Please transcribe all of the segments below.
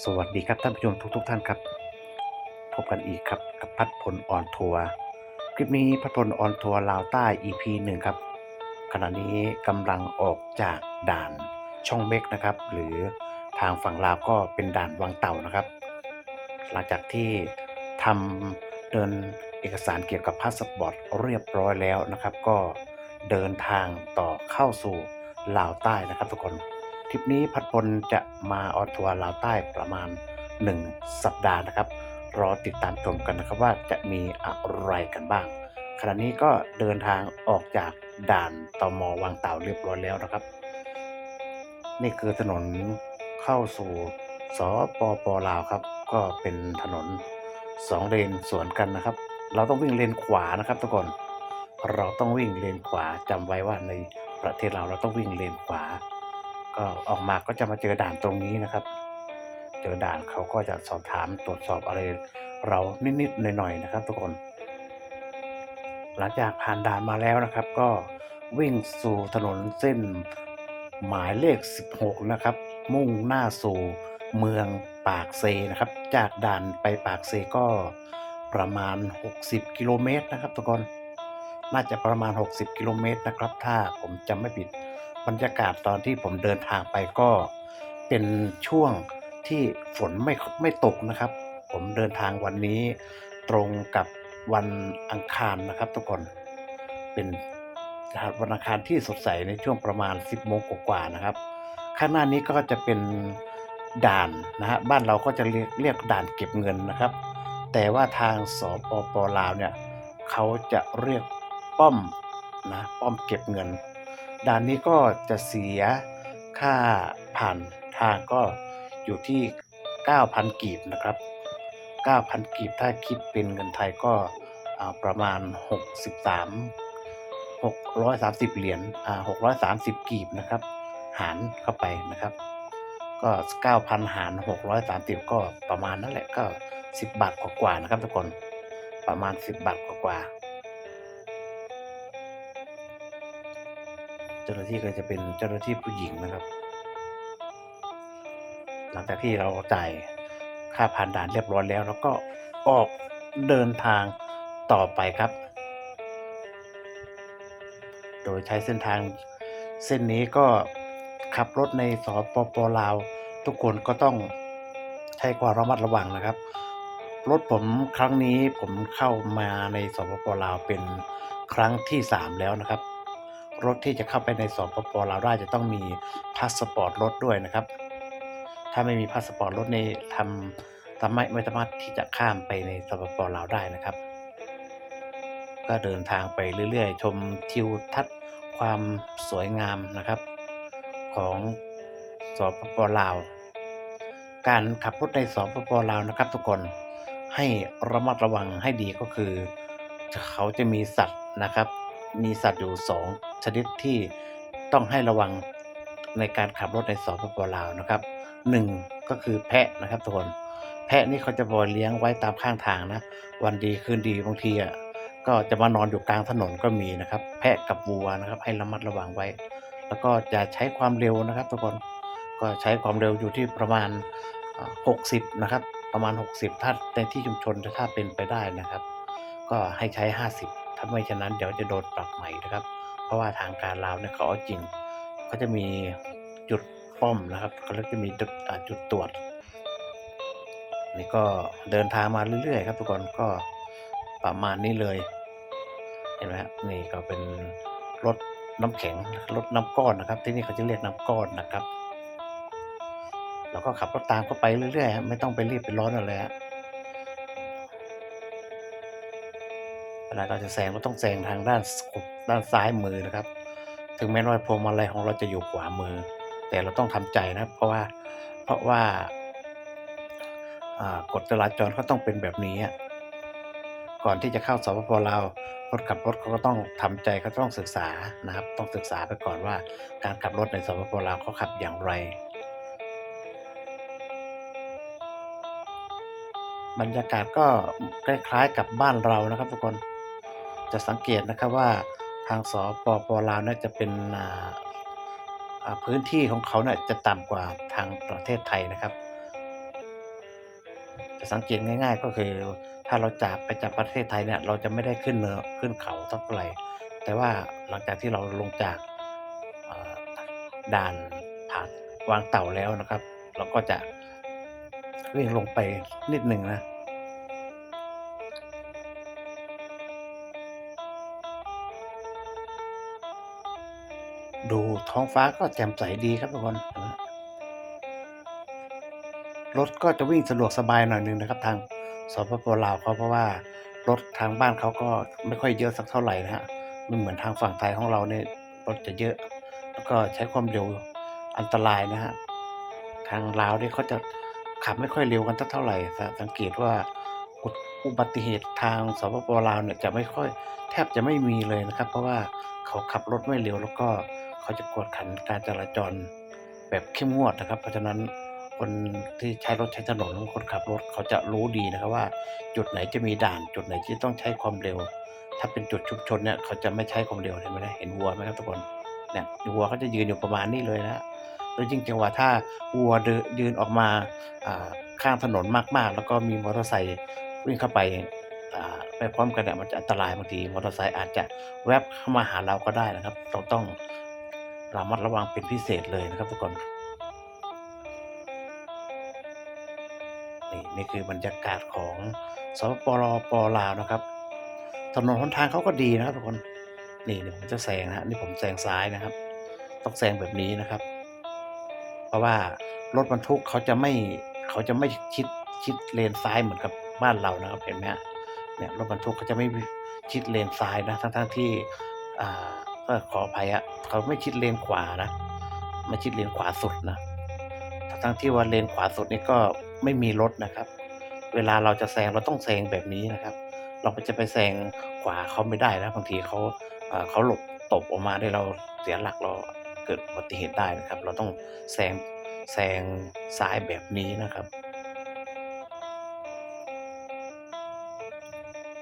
สวัสดีครับท่านผู้ชมทุกทท่านครับ พบกันอีกครับกับพัดพลออนทัวร์คลิปนี้พัดพลออนทัวร์ลาวใต้ EP หนึ่งครับ ขณะนี้กำลังออกจากด่านช่องเม็กนะครับ หรือทางฝั่งลาวก็เป็นด่านวังเต่านะครับ หลังจากที่ทำเดินเอกสารเกี่ยวกับพาสปอร์ตเรียบร้อยแล้วนะครับ ก็เดินทางต่อเข้าสู่ลาวใต้นะครับทุกคน ทริปนี้พัดพลจะมาออนทัวร์ลาวใต้ประมาณ 1 สัปดาห์นะครับ รอติดตามชมกันนะครับว่าจะมีอะไรกันบ้าง ขณะนี้ก็เดินทางออกจากด่านตมวังเต่าเรียบร้อยแล้วนะครับ นี่คือถนนเข้าสู่สปปลาวครับ ก็เป็นถนนสองเลนสวนกันนะครับ เราต้องวิ่งเลนขวานะครับทุกคนเราต้องวิ่งเลนขวาจำไว้ว่าในประเทศเราเราต้องวิ่งเลนขวา ก็ออกมาก็จะมาเจอด่านตรงนี้นะครับ เจอด่านเขาก็จะสอบถามตรวจสอบอะไรเรานิดๆหน่อยๆนะครับ ทุกคน หลังจากผ่านด่านมาแล้วนะครับ ก็วิ่งสู่ถนนเส้นหมายเลข 16 นะครับ มุ่งหน้าสู่เมืองปากเซนะครับ จากด่านไปปากเซก็ประมาณ 60 กิโลเมตรนะครับทุกคน น่าจะประมาณ 60 กิโลเมตรนะครับ ถ้าผมจำไม่ผิด บรรยากาศตอนที่ผมเดินทางไปก็เป็นช่วงที่ฝนไม่ไม่ตกนะครับ ผมเดินทางวันนี้ตรงกับวันอังคารนะครับ ทุกคนเป็นวันอังคารที่สดใสในช่วงประมาณ 10โมงกว่าๆนะครับ ข้างหน้านี้ก็จะเป็นด่านนะฮะบ้านเราก็จะเรียกเรียกด่านเก็บเงินนะครับ แต่ว่าทางสปปลาวเนี่ยเขาจะเรียกป้อมนะป้อมเก็บเงิน ด่านนี้ก็จะเสียค่าผ่านทางก็อยู่ที่ 9,000 กีบนะครับ 9,000 กีบถ้าคิดเป็นเงินไทยก็ประมาณ 63 630 เหรียญ630 กีบนะครับ หารเข้าไปนะครับ ก็ 9,000 หาร 630 ก็ประมาณนั่นแหละก็ 10 บาทกว่าๆนะครับทุกคนประมาณ 10 บาทกว่าๆ เจ้าหน้าที่ก็จะเป็นเจ้าหน้าที่ผู้หญิงนะครับ หลังจากที่เราจ่ายค่าผ่านด่านเรียบร้อยแล้วแล้วก็ออกเดินทางต่อไปครับ โดยใช้เส้นทางเส้นนี้ก็ขับรถในสปปลาว ทุกคนก็ต้องใช้ความระมัดระวังนะครับ รถผมครั้งนี้ผมเข้ามาในสปปลาวเป็นครั้งที่ 3 แล้วนะครับ รถที่จะเข้าไปในสปปลาวได้จะต้องมีพาสปอร์ตรถด้วยนะครับ ถ้าไม่มีพาสปอร์ตรถในทำทำไม่ไม่สามารถที่จะข้ามไปในสปปลาวได้นะครับ ก็เดินทางไปเรื่อยๆ ชมทิวทัศน์ความสวยงามนะครับ ของสปปลาว การขับรถในสปปลาวนะครับ ทุกคนให้ระมัดระวังให้ดีก็คือ เขาจะมีสัตว์นะครับ มีสัตว์อยู่สองชนิดที่ต้องให้ระวังในการขับรถในสปปลาวนะครับหนึ่งก็คือแพะนะครับทุกคนแพะนี่เขาจะบอยเลี้ยงไว้ตามข้างทางนะ วันดีคืนดีบางทีอะก็จะมานอนอยู่กลางถนนก็มีนะครับ แพะกับวัวนะครับ ให้ระมัดระวังไว้ แล้วก็จะใช้ความเร็วนะครับ ทุกคนก็ใช้ความเร็วอยู่ที่ประมาณ 60 นะครับ ประมาณ 60 ถ้าในที่ชุมชนถ้าเป็นไปได้นะครับ ก็ให้ใช้ 50 ถ้าไม่ฉะนั้นเดี๋ยวจะโดนปรับใหม่นะครับ เพราะว่าทางการลาวเนี่ยเขาจริงเขาจะมีจุดป้อมนะครับเขาจะมีจุดตรวจนี่ก็เดินทางมาเรื่อยๆ ครับทุกคนก็ประมาณนี้เลย เห็นไหมครับนี่ก็เป็นรถน้ำแข็งรถน้ำก้อนนะครับ ที่นี่เขาจะเรียกน้ำก้อนนะครับเราก็ขับรถตามเข้าไปเรื่อยๆ ไม่ต้องไปรีบไปร้อนอะไรฮะ เวลาเราจะแซงก็ต้องแซงทางด้านด้านซ้ายมือนะครับ ถึงแม้ว่าพวงมาลัยของเราจะอยู่ขวามือ แต่เราต้องทำใจนะเพราะว่าเพราะว่ากฎจราจรก็ต้องเป็นแบบนี้ ก่อนที่จะเข้าสปปลาวรถขับรถเขาก็ต้องทำใจเขาต้องศึกษานะครับ ต้องศึกษาไปก่อนว่า การขับรถในสปปลาวเขาขับอย่างไร บรรยากาศก็คล้ายๆกับบ้านเรานะครับทุกคน จะสังเกตนะครับว่าทางสปปลาวเนี่ยจะเป็นพื้นที่ของเขาเนี่ยจะต่ำกว่าทางประเทศไทยนะครับ จะสังเกตง่าย ๆ ก็คือ ถ้าเราจากไปจากประเทศไทยเนี่ยเราจะไม่ได้ขึ้นเนินขึ้นเขาสักเท่าไรแต่ว่าหลังจากที่เราลงจากอ่าด่านวางเต่าแล้วนะครับ เราก็จะวิ่งลงไปนิดหนึ่งนะ ดูท้องฟ้าก็แจ่มใสดีครับทุกคน รถก็จะวิ่งสะดวกสบายหน่อยหนึ่งนะครับ ทางสปปลาวเขาเพราะว่ารถทางบ้านเขาก็ไม่ค่อยเยอะสักเท่าไหร่นะครับไม่เหมือนทางฝั่งไทยของเราเนี่ยรถจะเยอะ แล้วก็ใช้ความเร็วอันตรายนะครับทางลาวเนี่ยเขาจะขับไม่ค่อยเร็วกันสักเท่าไหรสสังเกตว่าอุบัติเหตุทางสปปลาวเนี่ยจะไม่ค่อยแทบจะไม่มีเลยนะครับ เพราะว่าเขาขับรถไม่เร็วแล้วก็ เขาจะกวดขันการจราจรแบบเข้มงวดนะครับ เพราะฉะนั้นคนที่ใช้รถใช้ถนนคนขับรถเขาจะรู้ดีนะครับว่า จุดไหนจะมีด่าน จุดไหนที่ต้องใช้ความเร็ว ถ้าเป็นจุดชุมชนเนี่ยเขาจะไม่ใช้ความเร็วเห็นไหมนะเห็นวัวไหมครับทุกคนเนี่ยวัวเขาจะยืนอยู่ประมาณนี้เลยนะแล้วยิ่งจังหวะถ้าวัวเดินยืนออกมาข้างถนนมากๆ แล้วก็มีมอเตอร์ไซค์วิ่งเข้าไปไปพร้อมกันเนี่ยมันจะอันตรายบางทีมอเตอร์ไซค์อาจจะแวบเข้ามาหาเราก็ได้นะครับ เราต้อง ระมัดระวังเป็นพิเศษเลยนะครับทุกคนนี่นี่คือบรรยากาศของสปปลปลาวนะครับถนนหนทางเขาก็ดีนะครับทุกคนนี่เดี๋ยวผมจะแซงนะนี่ผมแซงซ้ายนะครับ ต้องแซงแบบนี้นะครับ เพราะว่ารถบรรทุกเขาจะไม่เขาจะไม่ชิดชิดเลนซ้ายเหมือนกับบ้านเรานะครับเห็นไหมเนี่ยรถบรรทุกเขาจะไม่ชิดเลนซ้ายนะทั้งๆที่อ่า ขออภัยครับเขาไม่ชิดเลนขวานะไม่ชิดเลนขวาสุดนะทั้งที่ว่าเลนขวาสุดนี่ก็ไม่มีรถนะครับ เวลาเราจะแซงเราต้องแซงแบบนี้นะครับ เราจะไปแซงขวาเขาไม่ได้นะบางทีเขาเขาหลบตบออกมาเนี่ยเราเสียหลักเราเกิดอุบัติเหตุได้นะครับ เราต้องแซงแซงซ้ายแบบนี้นะครับ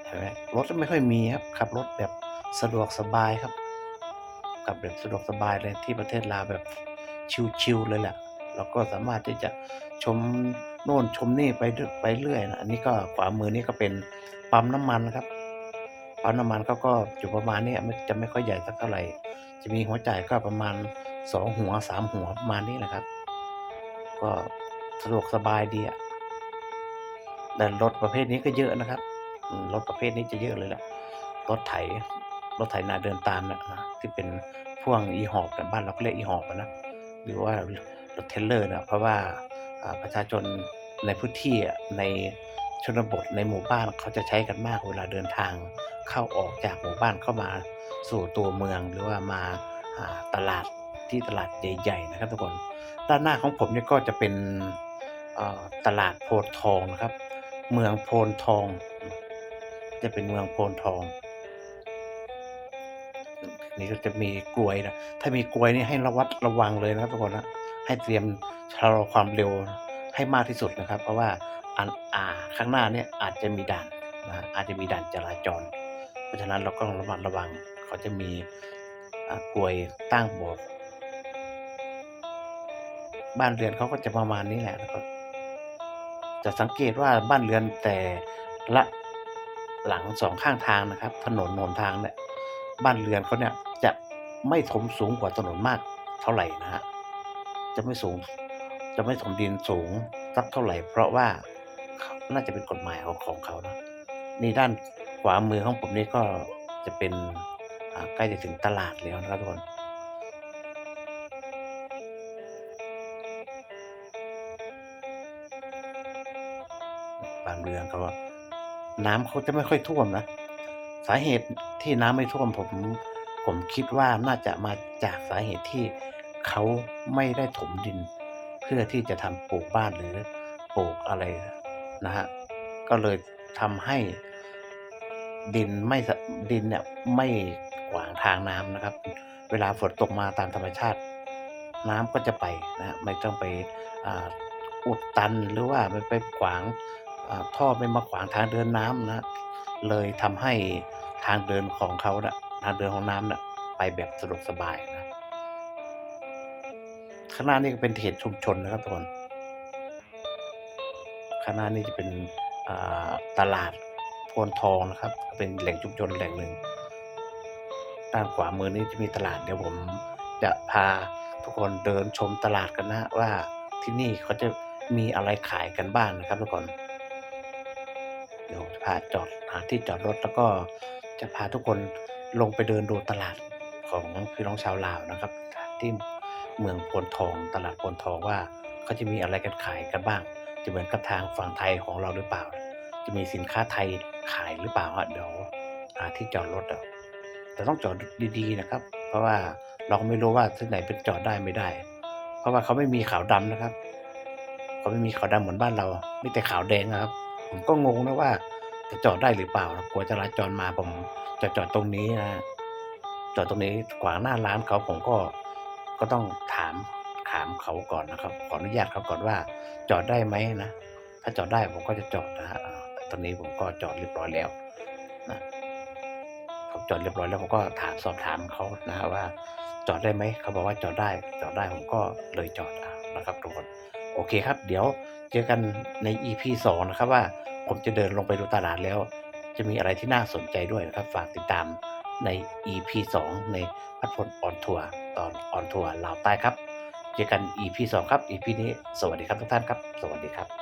เห็นไหมรถไม่ค่อยมีครับขับรถแบบสะดวกสบายครับ ขับแบบสะดวกสบายเลยที่ประเทศลาวแบบชิลๆเลยแหละเราก็สามารถที่จะชมโน่นชมนี่ไปไปเรื่อยนะอันนี้ก็ขวามือนี่ก็เป็นปั๊มน้ำมันครับปั๊มน้ำมันเขาก็อยู่ประมาณนี้ยไม่จะไม่ค่อยใหญ่สักเท่าไหร่ จะมีหัวจ่ายก็ประมาณ2หัว3หัวประมาณนี้แหละครับ ก็สะดวกสบายดีอะแต่รถประเภทนี้ก็เยอะนะครับรถประเภทนี้จะเยอะเลยแหละรถไถ รถไถนาเดินตามนี่ะที่เป็นพ่วงอีหอบน่ะบ้านเราก็เรียกอีหอบนะหรือว่ารถเทลเลอร์นะเพราะว่าประชาชนในพื้นที่ในชนบทในหมู่บ้านเขาจะใช้กันมากเวลาเดินทางเข้าออกจากหมู่บ้านเข้ามาสู่ตัวเมืองหรือว่ามาตลาดที่ตลาดใหญ่ ๆ นะครับทุกคนด้านหน้าของผมเนี่ยก็จะเป็นตลาดโพธิ์ทองนะครับ เมืองโพนทอง จะเป็นเมืองโพนทอง นี่ก็จะมีกลวยนะถ้ามีกลวยนี่ให้ระวัดระวังเลยนะครับทุกคนนะให้เตรียมชะลอความเร็วให้มากที่สุดนะครับ เพราะว่าอันอ่าข้างหน้าเนี่ยอาจจะมีด่านนะอาจจะมีด่านจราจร เพราะฉะนั้นเราก็ต้องระมัดระวังเขาจะมีกลวยตั้งโบกบ้านเรือนเขาก็จะประมาณนี้แหละนะครับจะสังเกตว่าบ้านเรือนแต่ละหลัง2ข้างทางนะครับ ถนนหนทางเนี่ย บ้านเรือนเขาเนี่ยจะไม่ถมสูงกว่าถนนมากเท่าไหร่นะครับจะไม่สูงจะไม่ถมดินสูงสักเท่าไหร่ เพราะว่าน่าจะเป็นกฎหมายของของเขานะนี่ด้านขวามือของผมนี่ก็จะเป็นใกล้จะถึงตลาดแล้วนะครับทุกคนบ้านเรือนเขาน้ำเขาจะไม่ค่อยท่วมนะ สาเหตุที่น้ำไม่ท่วมผม ผมคิดว่าน่าจะมาจากสาเหตุที่เขาไม่ได้ถมดิน เพื่อที่จะทำปลูกบ้านหรือปลูกอะไรนะครับก็เลยทำให้ดินไม่ดินเนี่ยไม่ขวางทางน้ำนะครับ เวลาฝนตกมาตามธรรมชาติ น้ำก็จะไปนะไม่ต้องไปอ,อุดตันหรือว่าไปไปขวางท่อไม่มาขวางทางเดินน้ำนะ เลยทำให้ทางเดินของเขาน่ะทางเดินของน้ำน่ะไปแบบสะดวกสบายนะข้างหน้านี่ก็เป็นเขตชุมชนนะครับทุกคนใครางหน้านี่จะเป็นตลาดโพนทองนะครับ เป็นแหล่งชุมชนแหล่งหนึ่งด้านขวามือนี้จะมีตลาดเดี๋ยวผมจะพาทุกคนเดินชมตลาดกันนะว่าที่นี่เขาจะมีอะไรขายกันบ้างนะครับทุกคน เดี๋ยวพาจอด หาที่จอดรถแล้วก็จะพาทุกคนลงไปเดินดูตลาดของพี่น้องชาวลาวนะครับ ที่เมืองโพนทองตลาดโพนทองว่าเขาจะมีอะไรกันขายกันบ้าง จะเหมือนกับทางฝั่งไทยของเราหรือเปล่า จะมีสินค้าไทยขายหรือเปล่าเดี๋ยวหาที่จอดรถแต่ต้องจอดดีๆนะครับ เพราะว่าเราก็ไม่รู้ว่าที่ไหนเป็นจอดได้ไม่ได้ เพราะว่าเขาไม่มีขาวดำนะครับเขาไม่มีขาวดำเหมือนบ้านเรา ไมีแต่ขาวแดงนะครับ ผมก็งงนะว่า จะจอดได้หรือเปล่านะกลัวจราจรมาผมจะจอดตรงนี้นะจอดตรงนี้ขวางหน้าร้านเขาผมก็ก็ต้องถามถามเขาก่อนนะครับ ขออนุญาตเขาก่อนว่า จอดได้ไหมนะถ้าจอดได้ผมก็จะจอดนะฮะตอนนี้ผมก็จอดเรียบร้อยแล้วนะผมจอดเรียบร้อยแล้วผมก็ถามสอบถามเขานะฮะว่า จอดได้ไหมเขาบอกว่าจอดได้ จอดได้ผมก็เลยจอดนะครับทุกคนโอเคครับ เดี๋ยวเจอกันใน EP สองนะครับว่า ผมจะเดินลงไปดูตลาดแล้ว จะมีอะไรที่น่าสนใจด้วยนะครับ ฝากติดตามใน EP สองในพัดพลออนทัวร์ตอนออนทัวร์ลาวใต้ครับ เจอกัน EP สองครับ EP นี้สวัสดีครับทุกท่านครับ สวัสดีครับ